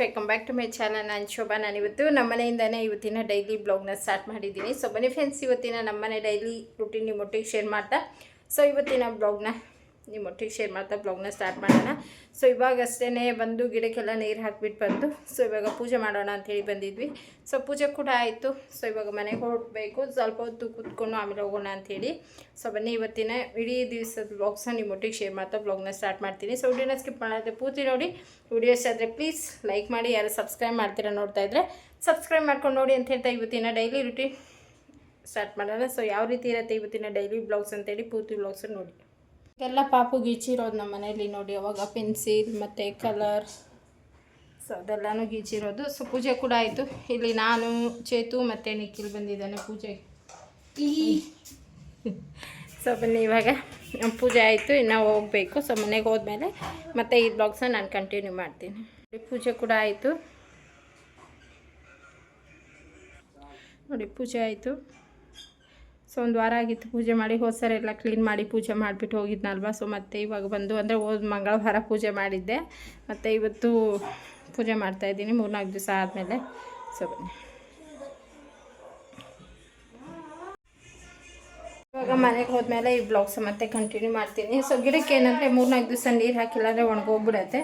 Welcome back to my channel. ನಾನು ಶೋಭಾ. ನಮ್ಮ ಮನೆಯಿಂದನೇ ಇವತ್ತಿನ ಡೈಲಿ ಬ್ಲಾಗ್ನ ಸ್ಟಾರ್ಟ್ ಮಾಡಿದ್ದೀನಿ. ಸೊ ಬನ್ನಿ ಫ್ರೆಂಡ್ಸ್ ಇವತ್ತಿನ ನಮ್ಮನೆ ಡೈಲಿ ರುಟೀನ್ ನಿಮ್ಮೊಟ್ಟಿಗೆ ಶೇರ್ ಮಾಡ್ತಾ. ಸೊ ಇವತ್ತಿನ ಬ್ಲಾಗ್ನ ನಿಮ್ಮೊಟ್ಟಿಗೆ ಶೇರ್ ಮಾಡ್ತಾ ಬ್ಲಾಗ್ನ ಸ್ಟಾರ್ಟ್ ಮಾಡೋಣ. ಸೊ ಇವಾಗಷ್ಟೇ ಬಂದು ಗಿಡಕ್ಕೆಲ್ಲ ನೀರು ಹಾಕಿಬಿಟ್ಟು ಬಂದು ಸೊ ಇವಾಗ ಪೂಜೆ ಮಾಡೋಣ ಅಂಥೇಳಿ ಬಂದಿದ್ವಿ. ಸೊ ಪೂಜೆ ಕೂಡ ಆಯಿತು. ಸೊ ಇವಾಗ ಮನೆಗೆ ಹೊರಡಬೇಕು ಸ್ವಲ್ಪ ಹೊತ್ತು ಕೂತ್ಕೊಂಡು ಆಮೇಲೆ ಹೋಗೋಣ ಅಂಥೇಳಿ ಸೊ ಬನ್ನಿ ಇವತ್ತಿನ ಇಡೀ ದಿವಸದ ಬ್ಲಾಗ್ಸ್ನ ನಿಮ್ಮೊಟ್ಟಿಗೆ ಶೇರ್ ಮಾಡ್ತಾ ಬ್ಲಾಗ್ನ ಸ್ಟಾರ್ಟ್ ಮಾಡ್ತೀನಿ. ಸೊ ವಿಡಿಯೋನ ಸ್ಕಿಪ್ ಮಾಡೋದು ಪೂರ್ತಿ ನೋಡಿ. ವಿಡಿಯೋಸ್ ಆದರೆ ಪ್ಲೀಸ್ ಲೈಕ್ ಮಾಡಿ. ಯಾರು ಸಬ್ಸ್ಕ್ರೈಬ್ ಮಾಡ್ತೀರಾ ನೋಡ್ತಾ ಇದ್ದರೆ ಸಬ್ಸ್ಕ್ರೈಬ್ ಮಾಡ್ಕೊಂಡು ನೋಡಿ ಅಂತ ಹೇಳ್ತಾ ಇವತ್ತಿನ ಡೈಲಿ ರುಟೀನ್ ಸ್ಟಾರ್ಟ್ ಮಾಡೋಣ. ಸೊ ಯಾವ ರೀತಿ ಇರುತ್ತೆ ಇವತ್ತಿನ ಡೈಲಿ ಬ್ಲಾಗ್ಸ್ ಅಂತೇಳಿ ಪೂರ್ತಿ ಬ್ಲಾಗ್ಸ್ ನೋಡಿ. ಎಲ್ಲ ಪಾಪು ಗೀಚಿರೋದು ನಮ್ಮ ಮನೇಲಿ ನೋಡಿ, ಅವಾಗ ಪೆನ್ಸಿಲ್ ಮತ್ತು ಕಲರ್ ಸೊ ಅದೆಲ್ಲನೂ ಗೀಚಿರೋದು. ಸೊ ಪೂಜೆ ಕೂಡ ಆಯಿತು. ಇಲ್ಲಿ ನಾನು, ಚೇತು ಮತ್ತು ನಿಖಿಲ್ ಬಂದಿದ್ದಾನೆ ಪೂಜೆ ಸೊ ಬನ್ನಿ ಇವಾಗ. ಪೂಜೆ ಆಯಿತು, ಇನ್ನು ಹೋಗಬೇಕು. ಸೊ ಮನೆಗೆ ಹೋದ್ಮೇಲೆ ಮತ್ತೆ ಈ ಬ್ಲಾಗ್ಸ್ನ ನಾನು ಕಂಟಿನ್ಯೂ ಮಾಡ್ತೀನಿ. ಪೂಜೆ ಕೂಡ ಆಯಿತು. ನೋಡಿ, ಪೂಜೆ ಆಯಿತು. ಸೊ ಒಂದು ವಾರ ಆಗಿತ್ತು ಪೂಜೆ ಮಾಡಿ, ಹೋದ ಎಲ್ಲ ಕ್ಲೀನ್ ಮಾಡಿ ಪೂಜೆ ಮಾಡಿಬಿಟ್ಟು ಹೋಗಿದ್ನಲ್ವ? ಸೊ ಮತ್ತೆ ಇವಾಗ ಬಂದು ಅಂದರೆ ಹೋದ ಮಂಗಳವಾರ ಪೂಜೆ ಮಾಡಿದ್ದೆ. ಮತ್ತು ಇವತ್ತು ಪೂಜೆ ಮಾಡ್ತಾಯಿದ್ದೀನಿ ಮೂರ್ನಾಲ್ಕು ದಿವಸ ಆದಮೇಲೆ. ಸೊ ಬನ್ನಿ. ಇವಾಗ ಮನೆಗೆ ಹೋದ್ಮೇಲೆ ಈ ಬ್ಲಾಗ್ಸ್ ಮತ್ತೆ ಕಂಟಿನ್ಯೂ ಮಾಡ್ತೀನಿ. ಸೊ ಗಿಡಕ್ಕೆ ಏನಂದರೆ ಮೂರ್ನಾಲ್ಕು ದಿವಸ ನೀರು ಹಾಕಿಲ್ಲ ಅಂದರೆ ಒಣಗೋಗ್ಬಿಡತ್ತೆ.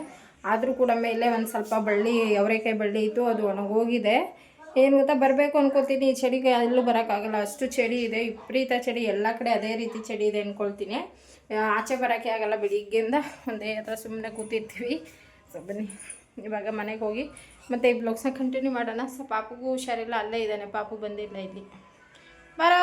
ಆದರೂ ಕೂಡ ಮೇಲೆ ಒಂದು ಸ್ವಲ್ಪ ಬಳ್ಳಿ, ಅವರೆಕಾಯಿ ಬಳ್ಳಿ ಇತ್ತು, ಅದು ಒಣಗೋಗಿದೆ. ಏನು ಗೊತ್ತಾ? ಬರಬೇಕು ಅನ್ಕೋತೀನಿ. ಈ ಚಳಿಗೆ ಎಲ್ಲೂ ಬರೋಕ್ಕಾಗಲ್ಲ. ಅಷ್ಟು ಚಳಿ ಇದೆ. ವಿಪರೀತ ಚಳಿ. ಎಲ್ಲ ಕಡೆ ಅದೇ ರೀತಿ ಚಳಿ ಇದೆ ಅಂದ್ಕೊಳ್ತೀನಿ ಆಚೆ ಬರೋಕ್ಕೆ ಆಗಲ್ಲ ಬೆಳಿಗ್ಗೆಯಿಂದ ಒಂದೇ ಹತ್ರ ಸುಮ್ಮನೆ ಕೂತಿರ್ತೀವಿ. ಸೊ, ಬನ್ನಿ. ಇವಾಗ ಮನೆಗೆ ಹೋಗಿ. ಮತ್ತು ಈ ಬ್ಲಾಗ್ಸ್ನ ಕಂಟಿನ್ಯೂ ಮಾಡೋಣ. ಸೊ, ಪಾಪಗೂ ಹುಷಾರಿಲ್ಲ. ಅಲ್ಲೇ ಇದ್ದಾನೆ. ಪಾಪು ಬಂದಿಲ್ಲ ಇಲ್ಲಿ. ಬರೋ.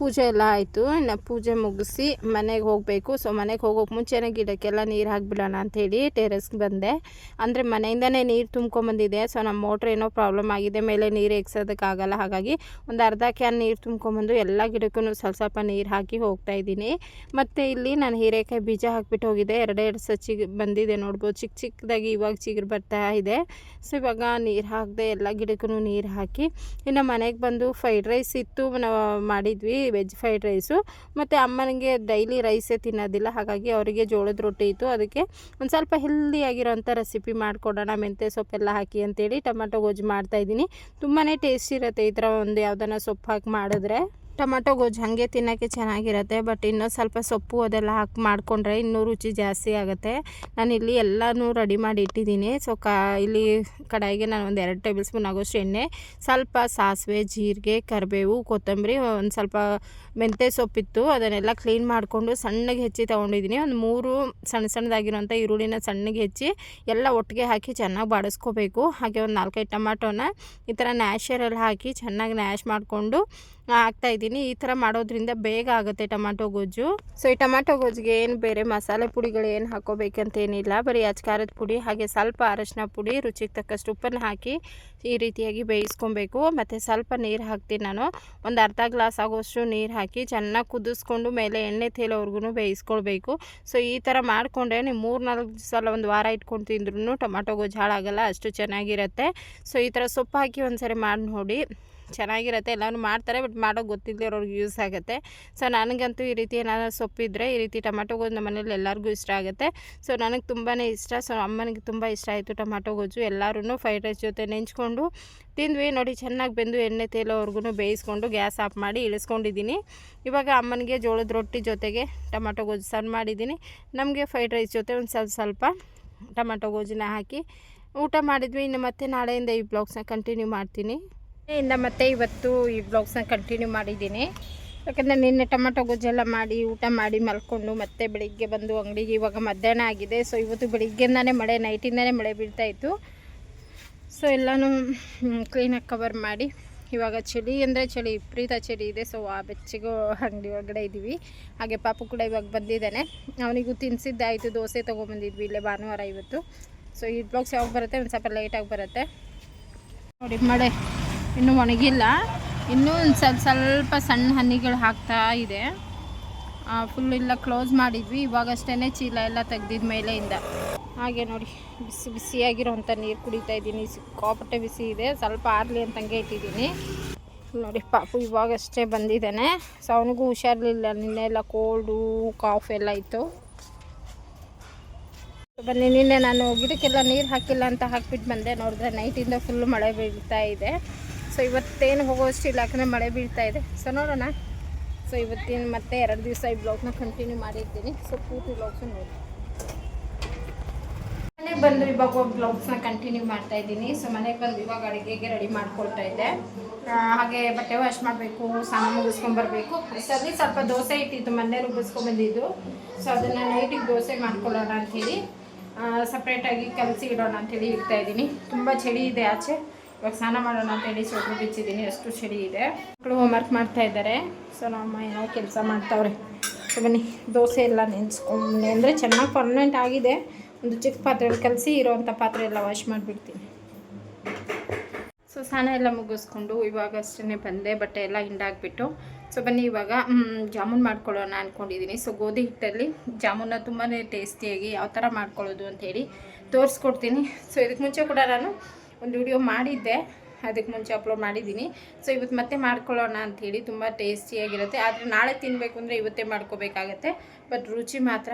ಪೂಜೆ ಎಲ್ಲ ಆಯಿತು. ಇನ್ನು ಪೂಜೆ ಮುಗಿಸಿ ಮನೆಗೆ ಹೋಗಬೇಕು. ಸೊ ಮನೆಗೆ ಹೋಗೋಕೆ ಮುಂಚೆನೇ ಗಿಡಕ್ಕೆಲ್ಲ ನೀರು ಹಾಕ್ಬಿಡೋಣ ಅಂಥೇಳಿ ಟೆರೆಸ್ಗೆ ಬಂದೆ. ಅಂದರೆ ಮನೆಯಿಂದನೇ ನೀರು ತುಂಬ್ಕೊಂಬಂದಿದೆ ಸೊ ನಮ್ಮ ಮೋಟ್ರ್ ಏನೋ ಪ್ರಾಬ್ಲಮ್ ಆಗಿದೆ. ಮೇಲೆ ನೀರು ಎಗ್ಸೋದಕ್ಕಾಗಲ್ಲ ಹಾಗಾಗಿ ಒಂದು ಅರ್ಧ ಕ್ಯಾನ್ ನೀರು ತುಂಬ್ಕೊಂಬಂದು ಎಲ್ಲ ಗಿಡಕ್ಕೂ ಸ್ವಲ್ಪ ಸ್ವಲ್ಪ ನೀರು ಹಾಕಿ ಹೋಗ್ತಾ ಇದ್ದೀನಿ. ಮತ್ತು ಇಲ್ಲಿ ನಾನು ಹೀರೆಕಾಯಿ ಬೀಜ ಹಾಕ್ಬಿಟ್ಟು ಹೋಗಿದ್ದೆ ಎರಡೆರಡು ಸಚ್ಚಿ ಬಂದಿದೆ ನೋಡ್ಬೋದು. ಚಿಕ್ಕ ಚಿಕ್ಕದಾಗಿ ಇವಾಗ ಚಿಗುರು ಬರ್ತಾ ಇದೆ. ಸೊ ಇವಾಗ ನೀರು ಹಾಕಿದೆ ಎಲ್ಲ ಗಿಡಕ್ಕೂ ನೀರು ಹಾಕಿ ಇನ್ನು ಮನೆಗೆ ಬಂದು ಫ್ರೈಡ್ ರೈಸ್ ಇತ್ತು ನಾವು ಮಾಡಿದ್ವಿ. ವೆಜ್ ಫ್ರೈಡ್ ರೈಸು ಮತ್ತು ಅಮ್ಮನಿಗೆ ಡೈಲಿ ರೈಸೇ ತಿನ್ನೋದಿಲ್ಲ. ಹಾಗಾಗಿ ಅವರಿಗೆ ಜೋಳದ ರೊಟ್ಟಿ ಇತ್ತು. ಅದಕ್ಕೆ ಒಂದು ಸ್ವಲ್ಪ ಹೆಲ್ದಿಯಾಗಿರೋಂಥ ರೆಸಿಪಿ ಮಾಡಿಕೊಡೋಣ. ಮೆಂತ್ಯ ಸೊಪ್ಪೆಲ್ಲ ಹಾಕಿ ಅಂತೇಳಿ ಟೊಮೆಟೊ ಗೊಜ್ಜು ಮಾಡ್ತಾಯಿದ್ದೀನಿ ತುಂಬಾ ಟೇಸ್ಟಿ ಇರುತ್ತೆ ಈ ಥರ ಒಂದು ಯಾವುದನ್ನ ಸೊಪ್ಪು ಹಾಕಿ ಮಾಡಿದ್ರೆ. ಟೊಮೆಟೊ ಗೊಜ್ಜು ಹಾಗೆ ತಿನ್ನೋಕ್ಕೆ ಚೆನ್ನಾಗಿರುತ್ತೆ, ಬಟ್ ಇನ್ನೂ ಸ್ವಲ್ಪ ಸೊಪ್ಪು ಅದೆಲ್ಲ ಹಾಕಿ ಮಾಡಿಕೊಂಡ್ರೆ ಇನ್ನೂ ರುಚಿ ಜಾಸ್ತಿ ಆಗುತ್ತೆ. ನಾನು ಇಲ್ಲಿ ಎಲ್ಲನೂ ರೆಡಿ ಮಾಡಿ ಇಟ್ಟಿದ್ದೀನಿ. ಸೊ ಕಾ, ಇಲ್ಲಿ ಕಡಾಯಿಗೆ ನಾನು ಒಂದು ಎರಡು ಟೇಬಲ್ ಸ್ಪೂನ್ ಆಗೋಷ್ಟು ಎಣ್ಣೆ, ಸ್ವಲ್ಪ ಸಾಸಿವೆ, ಜೀರಿಗೆ, ಕರಿಬೇವು, ಕೊತ್ತಂಬರಿ, ಒಂದು ಸ್ವಲ್ಪ ಮೆಂತ್ಯ ಸೊಪ್ಪಿತ್ತು, ಅದನ್ನೆಲ್ಲ ಕ್ಲೀನ್ ಮಾಡಿಕೊಂಡು ಸಣ್ಣಗೆ ಹೆಚ್ಚಿ ತೊಗೊಂಡಿದ್ದೀನಿ. ಒಂದು ಮೂರು ಸಣ್ಣ ಸಣ್ಣದಾಗಿರುವಂಥ ಈರುಳ್ಳಿನ ಸಣ್ಣಗೆ ಹೆಚ್ಚಿ ಎಲ್ಲ ಒಟ್ಟಿಗೆ ಹಾಕಿ ಚೆನ್ನಾಗಿ ಬಾಡಿಸ್ಕೋಬೇಕು. ಹಾಗೆ ಒಂದು ನಾಲ್ಕೈದು ಟೊಮಾಟೋನ ಈ ಥರ ನ್ಯಾಶರಲ್ಲಿ ಹಾಕಿ ಚೆನ್ನಾಗಿ ನ್ಯಾಶ್ ಮಾಡಿಕೊಂಡು ಹಾಕ್ತಾ ಇದ್ದೀನಿ. ಈ ಥರ ಮಾಡೋದ್ರಿಂದ ಬೇಗ ಆಗುತ್ತೆ ಟೊಮಾಟೊ ಗೊಜ್ಜು. ಸೊ ಈ ಟೊಮಾಟೊ ಗೊಜ್ಜಿಗೆ ಏನು ಬೇರೆ ಮಸಾಲೆ ಪುಡಿಗಳು ಏನು ಹಾಕೋಬೇಕಂತೇನಿಲ್ಲ ಬರೀ ಅಚ್ಕಾರದ ಪುಡಿ, ಹಾಗೆ ಸ್ವಲ್ಪ ಅರಶಿನ ಪುಡಿ, ರುಚಿಗೆ ತಕ್ಕಷ್ಟು ಉಪ್ಪನ್ನು ಹಾಕಿ ಈ ರೀತಿಯಾಗಿ ಬೇಯಿಸ್ಕೊಬೇಕು. ಮತ್ತು ಸ್ವಲ್ಪ ನೀರು ಹಾಕ್ತೀನಿ ನಾನು. ಒಂದು ಅರ್ಧ ಗ್ಲಾಸ್ ಆಗೋಷ್ಟು ನೀರು ಹಾಕಿ ಚೆನ್ನಾಗಿ ಕುದಿಸ್ಕೊಂಡು ಮೇಲೆ ಎಣ್ಣೆ ತೇಲೋವರೆಗೂ ಬೇಯಿಸ್ಕೊಳ್ಬೇಕು. ಸೊ ಈ ಥರ ಮಾಡಿಕೊಂಡ್ರೆ ನೀವು ಮೂರು ನಾಲ್ಕು ಸಲ ಒಂದು ವಾರ ಇಟ್ಕೊಂಡು ತಿಂದ್ರೂ ಟೊಮಾಟೊ ಗೊಜ್ಜು ಹಾಳಾಗಲ್ಲ, ಅಷ್ಟು ಚೆನ್ನಾಗಿರುತ್ತೆ. ಸೊ ಈ ಥರ ಸೊಪ್ಪು ಹಾಕಿ ಒಂದು ಸರಿ ಮಾಡಿ ನೋಡಿ. ಚೆನ್ನಾಗಿರುತ್ತೆ ಎಲ್ಲರೂ ಮಾಡ್ತಾರೆ, ಬಟ್ ಮಾಡೋಕೆ ಅವ್ರಿಗೆ ಯೂಸ್ ಆಗುತ್ತೆ. ಸೊ, ನನಗಂತೂ ಈ ರೀತಿ ಏನಾದ್ರು ಸೊಪ್ಪಿದ್ರೆ, ಈ ರೀತಿ ಟೊಮೆಟೊ ಗೊಜ್ಜು ನಮ್ಮ ಮನೇಲಿ ಎಲ್ಲರಿಗೂ ಇಷ್ಟ ಆಗುತ್ತೆ. ಸೊ, ನನಗೆ ತುಂಬಾ ಇಷ್ಟ. ಸೊ, ಅಮ್ಮನಿಗೆ ತುಂಬ ಇಷ್ಟ ಆಯಿತು ಟೊಮೆಟೊ ಗೊಜ್ಜು. ಎಲ್ಲರೂ ಫ್ರೈಡ್ ರೈಸ್ ಜೊತೆ ನೆಂಚ್ಕೊಂಡು ತಿಂದ್ವಿ. ನೋಡಿ, ಚೆನ್ನಾಗಿ ಬೆಂದು ಎಣ್ಣೆ ತೇಲೋವರೆಗೂ ಬೇಯಿಸ್ಕೊಂಡು ಗ್ಯಾಸ್ ಆಫ್ ಮಾಡಿ ಇಳಿಸ್ಕೊಂಡಿದ್ದೀನಿ. ಇವಾಗ ಅಮ್ಮನಿಗೆ ಜೋಳದ ರೊಟ್ಟಿ ಜೊತೆಗೆ ಟೊಮೆಟೊ ಗೊಜ್ಜು ಸರ್ವ್ ಮಾಡಿದ್ದೀನಿ. ನಮಗೆ ಫ್ರೈಡ್ ರೈಸ್ ಜೊತೆ ಒಂದು ಸ್ವಲ್ಪ ಸ್ವಲ್ಪ ಟೊಮೆಟೊ ಗೊಜ್ಜನ್ನ ಹಾಕಿ ಊಟ ಮಾಡಿದ್ವಿ. ಇನ್ನು ಮತ್ತೆ ನಾಳೆಯಿಂದ ಈ ಬ್ಲಾಗ್ಸ್ನ ಕಂಟಿನ್ಯೂ ಮಾಡ್ತೀನಿ. ಇಂದ ಮತ್ತೆ ಇವತ್ತು ಈ ಬ್ಲಾಗ್ಸ್ನ ಕಂಟಿನ್ಯೂ ಮಾಡಿದ್ದೀನಿ. ಯಾಕಂದರೆ ನಿನ್ನೆ ಟೊಮೆಟೊ ಗೊಜ್ಜೆಲ್ಲ ಮಾಡಿ, ಊಟ ಮಾಡಿ ಮಲ್ಕೊಂಡು ಮತ್ತೆ ಬೆಳಿಗ್ಗೆ ಬಂದು ಅಂಗಡಿಗೆ ಇವಾಗ ಮಧ್ಯಾಹ್ನ ಆಗಿದೆ. ಸೊ ಇವತ್ತು ಬೆಳಿಗ್ಗೆಯಿಂದನೇ ಮಳೆ ನೈಟಿಂದನೇ ಮಳೆ ಬೀಳ್ತಾಯಿತ್ತು ಸೊ ಎಲ್ಲನೂ ಕ್ಲೀನಾಗಿ ಕವರ್ ಮಾಡಿ. ಇವಾಗ ಚಳಿ ಅಂದರೆ ಚಳಿ, ವಿಪರೀತ ಚಳಿ ಇದೆ. ಸೊ ಆ ಬೆಚ್ಚಿಗೂ ಅಂಗಡಿ ಒಳಗಡೆ ಇದ್ದೀವಿ ಹಾಗೆ ಪಾಪು ಕೂಡ ಇವಾಗ ಬಂದಿದ್ದಾನೆ. ಅವನಿಗೂ ತಿನ್ನಿಸಿದ್ದಾಯಿತು ದೋಸೆ ತೊಗೊಂಬಂದಿದ್ವಿ ಇಲ್ಲೇ ಭಾನುವಾರ ಇವತ್ತು. ಸೊ ಈ ಬ್ಲಾಕ್ಸ್ ಯಾವಾಗ ಬರುತ್ತೆ? ಒಂದು ಸ್ವಲ್ಪ ಲೇಟಾಗಿ ಬರುತ್ತೆ. ನೋಡಿ, ಮಳೆ. ಇನ್ನೂ ಒಣಗಿಲ್ಲ. ಇನ್ನೂ ಸ್ವಲ್ಪ ಸ್ವಲ್ಪ ಸಣ್ಣ ಹನಿಗಳು ಹಾಕ್ತಾ ಇದೆ. ಫುಲ್ ಇಲ್ಲ ಕ್ಲೋಸ್ ಮಾಡಿದ್ವಿ. ಇವಾಗಷ್ಟೇ ಚೀಲ ಎಲ್ಲ ತೆಗ್ದಿದ ಮೇಲೆಯಿಂದ. ಹಾಗೆ ನೋಡಿ, ಬಿಸಿ ಬಿಸಿಯಾಗಿರೋಂಥ ನೀರು ಕುಡಿತಾ ಇದ್ದೀನಿ. ಸಿಕ್ಕಾಪಟ್ಟೆ ಬಿಸಿ ಇದೆ. ಸ್ವಲ್ಪ ಆರಲಿ ಅಂತಂಗೆ ಇಟ್ಟಿದ್ದೀನಿ. ನೋಡಿ, ಪಾಪು ಇವಾಗಷ್ಟೇ ಬಂದಿದ್ದಾನೆ. ಸೊ ಅವನಿಗೂ ಹುಷಾರಿರಲಿಲ್ಲ ನಿನ್ನೆ ಎಲ್ಲ ಕೋಲ್ಡು ಕಾಫ್ ಎಲ್ಲ ಇತ್ತು. ಬನ್ನಿ, ನಿನ್ನೆ ನಾನು ಗಿಡಕ್ಕೆಲ್ಲ ನೀರು ಹಾಕಿಲ್ಲ ಅಂತ ಹಾಕ್ಬಿಟ್ಟು ಬಂದೆ. ನೋಡಿದ್ರೆ ನೈಟಿಂದ ಫುಲ್ ಮಳೆ ಬೀಳ್ತಾ ಇದೆ. ಸೊ ಇವತ್ತೇನು ಹೋಗೋಷ್ಟಿಲ್ಲ ಯಾಕಂದರೆ ಮಳೆ ಬೀಳ್ತಾ ಇದೆ. ಸೊ ನೋಡೋಣ. ಸೊ ಇವತ್ತಿನ ಮತ್ತೆ ಎರಡು ದಿವಸ ಈ ಬ್ಲಾಗ್ನ ಕಂಟಿನ್ಯೂ ಮಾಡಿರ್ತೀನಿ. ಸೊ ಪೂರ್ತಿ ಬ್ಲಾಗ್ಸು ನೋಡಿ. ಮನೆಗೆ ಬಂದು ಇವಾಗ ಬ್ಲೌಸ್ನ ಕಂಟಿನ್ಯೂ ಮಾಡ್ತಾ ಇದ್ದೀನಿ. ಸೊ ಮನೆಗೆ ಬಂದು ಇವಾಗ ಅಡುಗೆಗೆ ರೆಡಿ ಮಾಡ್ಕೊಳ್ತಾ ಇದ್ದೆ. ಹಾಗೆ ಬಟ್ಟೆ ವಾಶ್ ಮಾಡಬೇಕು, ಸ್ನಾನ ಮುಗಿಸ್ಕೊಂಬರ್ಬೇಕು ಅಷ್ಟರಲ್ಲಿ ಸ್ವಲ್ಪ ದೋಸೆ ಇಟ್ಟಿತ್ತು ಮೊನ್ನೆ ರುಬ್ಬಿಸ್ಕೊಂಬಂದಿದ್ದು ಸೊ ಅದನ್ನು ನೈಟಿಗೆ ದೋಸೆ ಮಾಡ್ಕೊಳ್ಳೋಣ ಅಂಥೇಳಿ. ಸಪ್ರೇಟಾಗಿ ಕಲಸಿ ಇಡೋಣ ಅಂಥೇಳಿ ಇಡ್ತಾ ಇದ್ದೀನಿ. ತುಂಬ ಚಳಿ ಇದೆ ಆಚೆ. ಇವಾಗ ಸ್ನಾನ ಮಾಡೋಣ ಅಂತೇಳಿ ಸೊಪ್ಪು ಬಿಚ್ಚಿದ್ದೀನಿ, ಅಷ್ಟು ಚಳಿ ಇದೆ. ಮಕ್ಕಳು ಹೋಮ್ವರ್ಕ್ ಮಾಡ್ತಾ ಇದ್ದಾರೆ. ಸೊ ನಮ್ಮ ಯಾವ ಕೆಲಸ ಮಾಡ್ತಾವ್ರೆ. ಸೊ ಬನ್ನಿ, ದೋಸೆ ಎಲ್ಲ ನೆನೆಸ್ಕೊಂಡು ಅಂದರೆ ಚೆನ್ನಾಗಿ ಪರ್ಮನೆಂಟ್ ಆಗಿದೆ. ಒಂದು ಚಿಕ್ಕ ಪಾತ್ರೆಯಲ್ಲಿ ಕಲಸಿ ಇರೋವಂಥ ಪಾತ್ರೆ ಎಲ್ಲ ವಾಶ್ ಮಾಡಿಬಿಡ್ತೀನಿ. ಸೊ ಸ್ನಾನ ಎಲ್ಲ ಮುಗಿಸ್ಕೊಂಡು ಇವಾಗ ಅಷ್ಟೇ ಬಂದೆ. ಬಟ್ಟೆ ಎಲ್ಲ ಹಿಂಡಾಕ್ಬಿಟ್ಟು. ಸೊ ಬನ್ನಿ, ಇವಾಗ ಜಾಮೂನ್ ಮಾಡ್ಕೊಳ್ಳೋಣ ಅಂದ್ಕೊಂಡಿದ್ದೀನಿ ಸೊ ಗೋಧಿ ಹಿಟ್ಟಲ್ಲಿ ಜಾಮೂನ ತುಂಬಾ ಟೇಸ್ಟಿಯಾಗಿ ಯಾವ ಥರ ಮಾಡ್ಕೊಳ್ಳೋದು ಅಂಥೇಳಿ ತೋರಿಸ್ಕೊಡ್ತೀನಿ. ಸೊ ಇದಕ್ಕೆ ಮುಂಚೆ ಕೂಡ ನಾನು ಒಂದು ವಿಡಿಯೋ ಮಾಡಿದ್ದೆ, ಅದಕ್ಕೆ ಮುಂಚೆ ಅಪ್ಲೋಡ್ ಮಾಡಿದ್ದೀನಿ. ಸೊ ಇವತ್ತು ಮತ್ತೆ ಮಾಡ್ಕೊಳ್ಳೋಣ ಅಂಥೇಳಿ ತುಂಬ ಟೇಸ್ಟಿಯಾಗಿರುತ್ತೆ ಆದರೆ ನಾಳೆ ತಿನ್ನಬೇಕು ಅಂದರೆ ಇವತ್ತೇ ಮಾಡ್ಕೋಬೇಕಾಗತ್ತೆ. ಬಟ್ ರುಚಿ ಮಾತ್ರ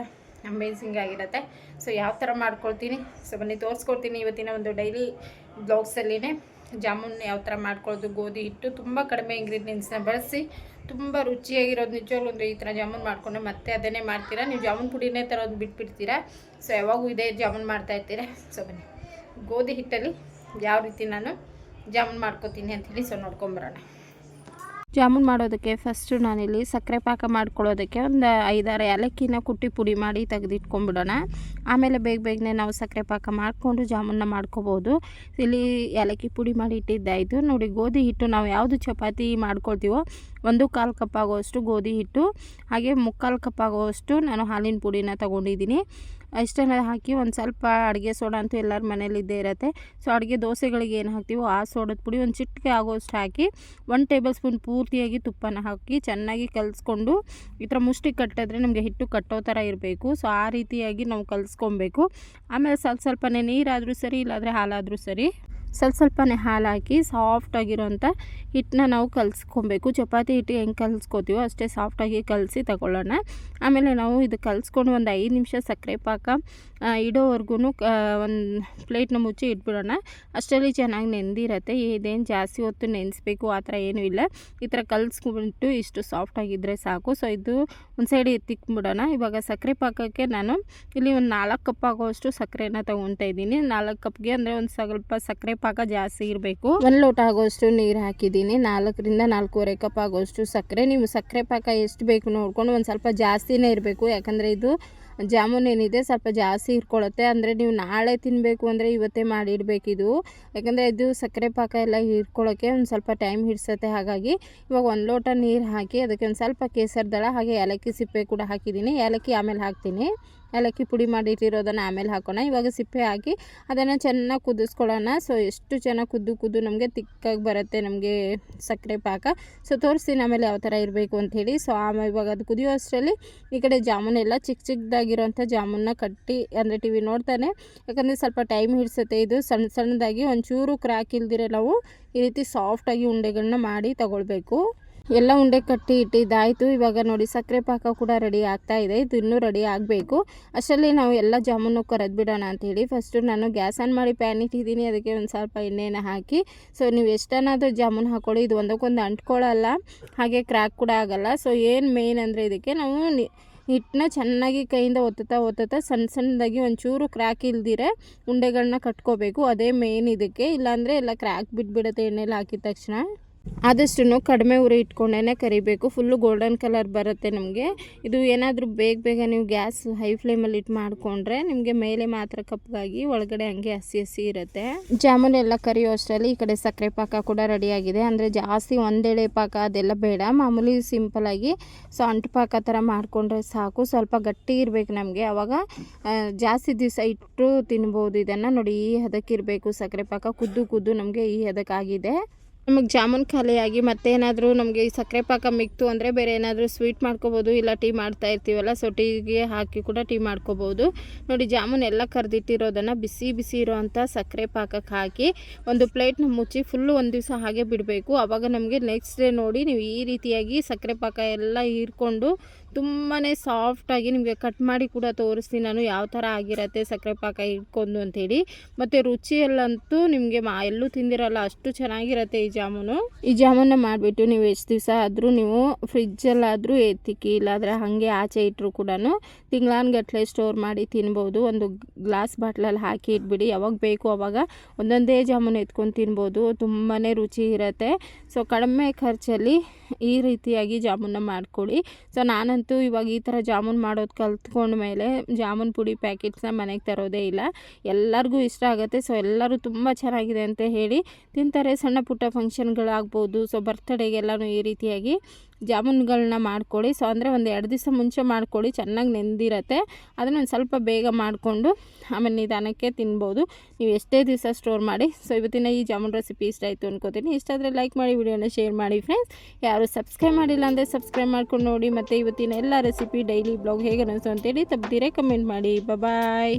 ಅಮೇಝಿಂಗ್ ಆಗಿರುತ್ತೆ. ಸೊ ಯಾವ ಥರ ಮಾಡ್ಕೊಳ್ತೀನಿ? ಸೊ ಬನ್ನಿ, ತೋರಿಸ್ಕೊಡ್ತೀನಿ ಇವತ್ತಿನ ಒಂದು ಡೈಲಿ ಬ್ಲಾಗ್ಸಲ್ಲಿನೇ ಜಾಮೂನ್ ಯಾವ ಥರ ಮಾಡ್ಕೊಳ್ಳೋದು, ಗೋಧಿ ಹಿಟ್ಟು, ತುಂಬ ಕಡಿಮೆ ಇಂಗ್ರೀಡಿಯೆಂಟ್ಸ್ನ ಬಳಸಿ, ತುಂಬ ರುಚಿಯಾಗಿರೋದು ನಿಜವಾಗ್ಲೂ ಒಂದು ಈ ಥರ ಜಾಮೂನ್ ಮಾಡಿಕೊಂಡ್ರೆ ಮತ್ತೆ ಅದನ್ನೇ ಮಾಡ್ತೀರಾ? ನೀವು ಜಾಮೂನ್ ಪುಡಿನೇ ತರೋದು ಬಿಟ್ಬಿಡ್ತೀರಾ? ಸೊ ಯಾವಾಗೂ ಇದೇ ಜಾಮೂನ್ ಮಾಡ್ತಾ ಇರ್ತೀರಾ? ಸೊ ಬನ್ನಿ. ಗೋಧಿ ಹಿಟ್ಟಲ್ಲಿ ಯಾವ ರೀತಿ ನಾನು ಜಾಮೂನ್ ಮಾಡ್ಕೋತೀನಿ ಅಂಥೇಳಿ ಸೊ ನೋಡ್ಕೊಂಬರೋಣ. ಜಾಮೂನ್ ಮಾಡೋದಕ್ಕೆ ಫಸ್ಟು ನಾನಿಲ್ಲಿ ಸಕ್ಕರೆ ಪಾಕ ಮಾಡ್ಕೊಳ್ಳೋದಕ್ಕೆ ಒಂದು ಐದಾರು ಏಲಕ್ಕಿನ ಕುಟ್ಟಿ ಪುಡಿ ಮಾಡಿ ತೆಗೆದಿಟ್ಕೊಂಡ್ಬಿಡೋಣ ಆಮೇಲೆ ಬೇಗ ಬೇಗನೆ ನಾವು ಸಕ್ಕರೆ ಪಾಕ ಮಾಡಿಕೊಂಡು ಜಾಮೂನ್ನ ಮಾಡ್ಕೋಬೋದು. ಇಲ್ಲಿ ಏಲಕ್ಕಿ ಪುಡಿ ಮಾಡಿ ಇಟ್ಟಿದ್ದಾಯಿತು ನೋಡಿ, ಗೋಧಿ ಹಿಟ್ಟು ನಾವು ಯಾವುದು ಚಪಾತಿ ಮಾಡ್ಕೊಳ್ತೀವೋ ಒಂದು ಕಾಲು ಕಪ್ ಆಗೋಷ್ಟು ಗೋಧಿ ಹಿಟ್ಟು, ಹಾಗೆ ಮುಕ್ಕಾಲು ಕಪ್ ಆಗೋಷ್ಟು ನಾನು ಹಾಲಿನ ಪುಡಿನ ತೊಗೊಂಡಿದ್ದೀನಿ. ಇಷ್ಟನ್ನ ಹಾಕಿ ಒಂದು ಸ್ವಲ್ಪ ಅಡುಗೆ ಸೋಡಾ ಅಂತೂ ಎಲ್ಲರ ಮನೇಲಿದ್ದೇ ಇರುತ್ತೆ. ಸೊ ಅಡುಗೆ ದೋಸೆಗಳಿಗೆ ಏನು ಹಾಕ್ತೀವೋ ಆ ಸೋಡದ ಪುಡಿ ಒಂದು ಚಿಟಿಕೆ ಆಗೋಷ್ಟು ಹಾಕಿ ಒನ್ ಟೇಬಲ್ ಸ್ಪೂನ್ ಪೂರ್ತಿಯಾಗಿ ತುಪ್ಪನ ಹಾಕಿ ಚೆನ್ನಾಗಿ ಕಲಿಸ್ಕೊಂಡು ಈ ಥರ ಮುಷ್ಟಿ ಕಟ್ಟಿದ್ರೆ ನಮಗೆ ಹಿಟ್ಟು ಕಟ್ಟೋ ಥರ ಇರಬೇಕು. ಸೊ ಆ ರೀತಿಯಾಗಿ ನಾವು ಕಲಿಸ್ಕೊಬೇಕು. ಆಮೇಲೆ ಸ್ವಲ್ಪ ಸ್ವಲ್ಪನೇ ನೀರಾದರೂ ಸರಿ, ಇಲ್ಲಾಂದರೆ ಹಾಲಾದರೂ ಸರಿ. ಸ್ವಲ್ಪ ಸ್ವಲ್ಪನೇ ಹಾಲಾಕಿ ಸಾಫ್ಟಾಗಿರೋಂಥ ಹಿಟ್ಟನ್ನ ನಾವು ಕಲಿಸ್ಕೊಬೇಕು. ಚಪಾತಿ ಹಿಟ್ಟು ಹೆಂಗೆ ಕಲಿಸ್ಕೋತೀವೋ ಅಷ್ಟೇ ಸಾಫ್ಟಾಗಿ ಕಲಸಿ ತಗೊಳ್ಳೋಣ. ಆಮೇಲೆ ನಾವು ಇದು ಕಲಿಸ್ಕೊಂಡು ಒಂದು ಐದು ನಿಮಿಷ ಸಕ್ಕರೆ ಪಾಕ ಇಡೋವರೆಗೂ ಇಡೋವರೆಗೂ ಒಂದು ಪ್ಲೇಟ್ನ ಮುಚ್ಚಿ ಇಟ್ಬಿಡೋಣ. ಅಷ್ಟರಲ್ಲಿ ಚೆನ್ನಾಗಿ ನೆಂದಿರತ್ತೆ. ಇದೇನು ಜಾಸ್ತಿ ಹೊತ್ತು ನೆನೆಸ್ಬೇಕು, ಆ ಥರ ಏನೂ ಇಲ್ಲ. ಈ ಥರ ಕಲಿಸ್ಕೊಂಡ್ಬಿಟ್ಟು ಇಷ್ಟು ಸಾಫ್ಟಾಗಿದ್ದರೆ ಸಾಕು. ಸೊ ಇದು ಒಂದು ಸೈಡ್ ಎತ್ತಿಕ್ಬಿಡೋಣ ಇವಾಗ ಸಕ್ಕರೆ ಪಾಕಕ್ಕೆ ನಾನು ಇಲ್ಲಿ ಒಂದು ನಾಲ್ಕು ಕಪ್ ಆಗೋಷ್ಟು ಸಕ್ಕರೆನ ತೊಗೊತಾ ಇದ್ದೀನಿ. ನಾಲ್ಕು ಕಪ್ಗೆ ಅಂದರೆ ಒಂದು ಸ್ವಲ್ಪ ಸಕ್ಕರೆ ಪಾಕ ಜಾಸ್ತಿ ಇರಬೇಕು. ಒಂದು ಲೋಟ ಆಗೋಷ್ಟು ನೀರು ಹಾಕಿದ್ದೀನಿ. ನಾಲ್ಕರಿಂದ ನಾಲ್ಕೂವರೆ ಕಪ್ ಆಗೋಷ್ಟು ಸಕ್ಕರೆ. ನೀವು ಸಕ್ಕರೆ ಪಾಕ ಎಷ್ಟು ಬೇಕು ನೋಡ್ಕೊಂಡು ಒಂದು ಸ್ವಲ್ಪ ಜಾಸ್ತಿನೇ ಇರಬೇಕು. ಯಾಕಂದರೆ ಇದು ಜಾಮೂನ್ ಏನಿದೆ ಸ್ವಲ್ಪ ಜಾಸ್ತಿ ಹಿಡ್ಕೊಳ್ಳುತ್ತೆ ಅಂದರೆ ನೀವು ನಾಳೆ ತಿನ್ನಬೇಕು ಅಂದರೆ ಇವತ್ತೇ ಮಾಡಿಡಬೇಕಿದು. ಯಾಕಂದರೆ ಇದು ಸಕ್ಕರೆ ಪಾಕ ಎಲ್ಲ ಹಿಡ್ಕೊಳ್ಳೋಕ್ಕೆ ಒಂದು ಸ್ವಲ್ಪ ಟೈಮ್ ಹಿಡಿಸುತ್ತೆ. ಹಾಗಾಗಿ ಇವಾಗ ಒಂದು ಲೋಟ ನೀರು ಹಾಕಿ ಅದಕ್ಕೆ ಒಂದು ಸ್ವಲ್ಪ ಕೇಸರಿ ದಳ ಹಾಗೆ ಏಲಕ್ಕಿ ಸಿಪ್ಪೆ ಕೂಡ ಹಾಕಿದ್ದೀನಿ. ಏಲಕ್ಕಿ ಆಮೇಲೆ ಹಾಕ್ತೀನಿ. ಏಲಕ್ಕಿ ಪುಡಿ ಮಾಡಿಟ್ಟಿರೋದನ್ನು ಆಮೇಲೆ ಹಾಕೋಣ. ಇವಾಗ ಸಿಪ್ಪೆ ಹಾಕಿ ಅದನ್ನು ಚೆನ್ನಾಗಿ ಕುದಿಸ್ಕೊಳ್ಳೋಣ. ಸೊ ಎಷ್ಟು ಚೆನ್ನಾಗಿ ಕುದ್ದು ಕುದ್ದು ನಮಗೆ ತಿಕ್ಕಾಗಿ ಬರುತ್ತೆ ನಮಗೆ ಸಕ್ಕರೆ ಪಾಕ. ಸೊ ತೋರಿಸ್ತೀನಿ ಆಮೇಲೆ ಯಾವ ಥರ ಇರಬೇಕು ಅಂಥೇಳಿ ಸೊ ಆಮೇಲೆ ಇವಾಗ ಅದು ಕುದಿಯೋ ಅಷ್ಟರಲ್ಲಿ ಈ ಕಡೆ ಜಾಮೂನೆಲ್ಲ ಚಿಕ್ಕ ಚಿಕ್ಕ ಚಿಕ್ಕದಾಗಿರೋಂಥ ಜಾಮೂನ್ನ ಕಟ್ಟಿ ಅಂದರೆ ಟಿ ವಿ ನೋಡ್ತಾನೆ. ಯಾಕಂದರೆ ಸ್ವಲ್ಪ ಟೈಮ್ ಹಿಡಿಸುತ್ತೆ ಇದು. ಸಣ್ಣ ಸಣ್ಣದಾಗಿ ಒಂಚೂರು ಕ್ರ್ಯಾಕ್ ಇಲ್ದಿರೋ ನಾವು ಈ ರೀತಿ ಸಾಫ್ಟಾಗಿ ಉಂಡೆಗಳನ್ನ ಮಾಡಿ ತಗೊಳ್ಬೇಕು. ಎಲ್ಲ ಉಂಡೆ ಕಟ್ಟಿ ಇಟ್ಟಿದ್ದಾಯಿತು. ಇವಾಗ ನೋಡಿ ಸಕ್ಕರೆ ಪಾಕ ಕೂಡ ರೆಡಿ ಆಗ್ತಾ ಇದೆ. ಇದು ಇನ್ನೂ ರೆಡಿ ಆಗಬೇಕು. ಅಷ್ಟರಲ್ಲಿ ನಾವು ಎಲ್ಲ ಜಾಮೂನು ಕರೆದು ಬಿಡೋಣ ಅಂಥೇಳಿ ಫಸ್ಟು ನಾನು ಗ್ಯಾಸ್ ಆನ್ ಮಾಡಿ ಪ್ಯಾನ್ ಇಟ್ಟಿದ್ದೀನಿ. ಅದಕ್ಕೆ ಒಂದು ಸ್ವಲ್ಪ ಎಣ್ಣೆನ ಹಾಕಿ. ಸೊ ನೀವು ಎಷ್ಟನ್ನಾದರೂ ಜಾಮೂನ್ ಹಾಕೊಳ್ಳಿ. ಇದು ಒಂದಕ್ಕೊಂದು ಅಂಟ್ಕೊಳ್ಳಲ್ಲ. ಹಾಗೆ ಕ್ರ್ಯಾಕ್ ಕೂಡ ಆಗಲ್ಲ. ಸೊ ಏನು ಮೇನ್ ಅಂದರೆ ಇದಕ್ಕೆ ನಾವು ಹಿಟ್ಟನ್ನ ಚೆನ್ನಾಗಿ ಕೈಯಿಂದ ಒತ್ತುತ್ತಾ ಒತ್ತುತ್ತಾ ಸಣ್ಣ ಸಣ್ಣದಾಗಿ ಒಂಚೂರು ಕ್ರ್ಯಾಕ್ ಇಲ್ದಿರೆ ಉಂಡೆಗಳನ್ನ ಕಟ್ಕೋಬೇಕು. ಅದೇ ಮೇನ್ ಇದಕ್ಕೆ. ಇಲ್ಲಾಂದರೆ ಎಲ್ಲ ಕ್ರ್ಯಾಕ್ ಬಿಟ್ಬಿಡುತ್ತೆ ಎಣ್ಣೆಲಿ ಹಾಕಿದ ತಕ್ಷಣ. ಆದಷ್ಟು ಕಡಿಮೆ ಉರಿ ಇಟ್ಕೊಂಡೇ ಕರಿಬೇಕು. ಫುಲ್ಲು ಗೋಲ್ಡನ್ ಕಲರ್ ಬರುತ್ತೆ ನಮಗೆ. ಇದು ಏನಾದರೂ ಬೇಗ ಬೇಗ ನೀವು ಗ್ಯಾಸ್ ಹೈ ಫ್ಲೇಮಲ್ಲಿ ಇಟ್ಟು ಮಾಡಿಕೊಂಡ್ರೆ ನಿಮಗೆ ಮೇಲೆ ಮಾತ್ರ ಕಪ್ಪಗಾಗಿ ಒಳಗಡೆ ಹಂಗೆ ಹಸಿ ಹಸಿ ಇರುತ್ತೆ. ಜಾಮೂನ್ ಎಲ್ಲ ಕರಿಯೋ ಅಷ್ಟರಲ್ಲಿ ಈ ಕಡೆ ಸಕ್ಕರೆ ಪಾಕ ಕೂಡ ರೆಡಿಯಾಗಿದೆ ಅಂದರೆ ಜಾಸ್ತಿ ಒಂದೆಳೆ ಪಾಕ ಅದೆಲ್ಲ ಬೇಡ. ಮಾಮೂಲಿ ಸಿಂಪಲಾಗಿ ಸೊ ಅಂಟು ಪಾಕ ಥರ ಮಾಡಿಕೊಂಡ್ರೆ ಸಾಕು. ಸ್ವಲ್ಪ ಗಟ್ಟಿ ಇರಬೇಕು ನಮಗೆ. ಆವಾಗ ಜಾಸ್ತಿ ದಿವಸ ಇಟ್ಟು ತಿನ್ಬೋದು ಇದನ್ನು. ನೋಡಿ, ಈ ಹದಕ್ಕಿರಬೇಕು ಸಕ್ಕರೆ ಪಾಕ. ಕುದ್ದು ಕುದ್ದು ನಮಗೆ ಈ ಹದಕ್ಕಾಗಿದೆ ನಮಗೆ ಜಾಮೂನ್ ಖಾಲಿಯಾಗಿ ಮತ್ತೇನಾದರೂ ನಮಗೆ ಈ ಸಕ್ಕರೆ ಪಾಕ ಮಿಕ್ತು ಅಂದರೆ ಬೇರೆ ಏನಾದರೂ ಸ್ವೀಟ್ ಮಾಡ್ಕೋಬೋದು, ಇಲ್ಲ ಟೀ ಮಾಡ್ತಾ ಇರ್ತೀವಲ್ಲ ಸೊ ಟೀಗೆ ಹಾಕಿ ಕೂಡ ಟೀ ಮಾಡ್ಕೋಬೋದು. ನೋಡಿ, ಜಾಮೂನ್ ಎಲ್ಲ ಕರೆದಿಟ್ಟಿರೋದನ್ನು ಬಿಸಿ ಬಿಸಿ ಇರೋವಂಥ ಸಕ್ಕರೆ ಪಾಕಕ್ಕೆ ಹಾಕಿ ಒಂದು ಪ್ಲೇಟ್ನ ಮುಚ್ಚಿ ಫುಲ್ಲು ಒಂದು ದಿವಸ ಹಾಗೆ ಬಿಡಬೇಕು. ಆವಾಗ ನಮಗೆ ನೆಕ್ಸ್ಟ್ ಡೇ ನೋಡಿ ನೀವು ಈ ರೀತಿಯಾಗಿ ಸಕ್ಕರೆ ಪಾಕ ಎಲ್ಲ ಹೀರ್ಕೊಂಡು ತುಂಬಾ ಸಾಫ್ಟಾಗಿ ನಿಮಗೆ ಕಟ್ ಮಾಡಿ ಕೂಡ ತೋರಿಸ್ತೀನಿ ನಾನು ಯಾವ ಥರ ಆಗಿರತ್ತೆ ಸಕ್ಕರೆ ಪಾಕ ಇಟ್ಕೊಂಡು ಅಂಥೇಳಿ ಮತ್ತು ರುಚಿಯಲ್ಲಂತೂ ನಿಮಗೆ ಮಾ, ಎಲ್ಲೂ ತಿಂದಿರಲ್ಲ, ಅಷ್ಟು ಚೆನ್ನಾಗಿರತ್ತೆ ಈ ಜಾಮೂನು. ಈ ಜಾಮೂನ ಮಾಡಿಬಿಟ್ಟು ನೀವು ಎಷ್ಟು ದಿವಸ ಆದರೂ ನೀವು ಫ್ರಿಜ್ಜಲ್ಲಾದರೂ ಎತ್ತಿಕ್ಕಿ, ಇಲ್ಲಾಂದರೆ ಹಾಗೆ ಆಚೆ ಇಟ್ಟರು ಕೂಡ ತಿಂಗಳಾನ್ಗಟ್ಲೆ ಸ್ಟೋರ್ ಮಾಡಿ ತಿನ್ಬೋದು. ಒಂದು ಗ್ಲಾಸ್ ಬಾಟ್ಲಲ್ಲಿ ಹಾಕಿ ಇಟ್ಬಿಡಿ. ಯಾವಾಗ ಬೇಕು ಅವಾಗ ಒಂದೊಂದೇ ಜಾಮೂನು ಎತ್ಕೊಂಡು ತಿನ್ಬೋದು. ತುಂಬಾ ರುಚಿ ಇರುತ್ತೆ. ಸೊ ಕಡಿಮೆ ಖರ್ಚಲ್ಲಿ ಈ ರೀತಿಯಾಗಿ ಜಾಮೂನ ಮಾಡ್ಕೊಳ್ಳಿ. ಸೊ ನಾನಂತೂ ಇವಾಗ ಈ ಥರ ಜಾಮೂನ್ ಮಾಡೋದು ಕಲ್ತ್ಕೊಂಡ ಮೇಲೆ ಜಾಮೂನ್ ಪುಡಿ ಪ್ಯಾಕೆಟ್ಸ್ನ ಮನೆಗೆ ತರೋದೇ ಇಲ್ಲ. ಎಲ್ಲರಿಗೂ ಇಷ್ಟ ಆಗುತ್ತೆ. ಸೊ, ಎಲ್ಲರೂ ತುಂಬ ಚೆನ್ನಾಗಿದೆ ಅಂತ ಹೇಳಿ ತಿಂತಾರೆ. ಸಣ್ಣ ಪುಟ್ಟ ಫಂಕ್ಷನ್ಗಳಾಗ್ಬೋದು ಸೊ ಬರ್ತ್ಡೇಗೆಲ್ಲನೂ ಈ ರೀತಿಯಾಗಿ ಜಾಮೂನ್ಗಳನ್ನ ಮಾಡ್ಕೊಳ್ಳಿ. ಸೊ ಅಂದರೆ ಒಂದು ಎರಡು ದಿವಸ ಮುಂಚೆ ಮಾಡ್ಕೊಳ್ಳಿ. ಚೆನ್ನಾಗಿ ನೆಂದಿರತ್ತೆ. ಅದನ್ನು ಒಂದು ಸ್ವಲ್ಪ ಬೇಗ ಮಾಡಿಕೊಂಡು ಆಮೇಲೆ ನಿಧಾನಕ್ಕೆ ತಿನ್ಬೋದು. ನೀವು ಎಷ್ಟೇ ದಿವಸ ಸ್ಟೋರ್ ಮಾಡಿ. ಸೊ ಇವತ್ತಿನ ಈ ಜಾಮೂನ್ ರೆಸಿಪಿ ಇಷ್ಟ ಆಯಿತು ಅನ್ಕೋತೀನಿ. ಇಷ್ಟ ಆದರೆ ಲೈಕ್ ಮಾಡಿ, ವಿಡಿಯೋನ ಶೇರ್ ಮಾಡಿ ಫ್ರೆಂಡ್ಸ್ ಯಾರು ಸಬ್ಸ್ಕ್ರೈಬ್ ಮಾಡಿಲ್ಲ ಅಂದರೆ ಸಬ್ಸ್ಕ್ರೈಬ್ ಮಾಡ್ಕೊಂಡು ನೋಡಿ. ಮತ್ತು ಇವತ್ತಿನ ಎಲ್ಲ ರೆಸಿಪಿ ಡೈಲಿ ಬ್ಲಾಗ್ ಹೇಗೆ ಅನಿಸ್ತು ಅಂತೇಳಿ ತಪ್ಪದಿರೇ ಕಮೆಂಟ್ ಮಾಡಿ. ಬಾಯ್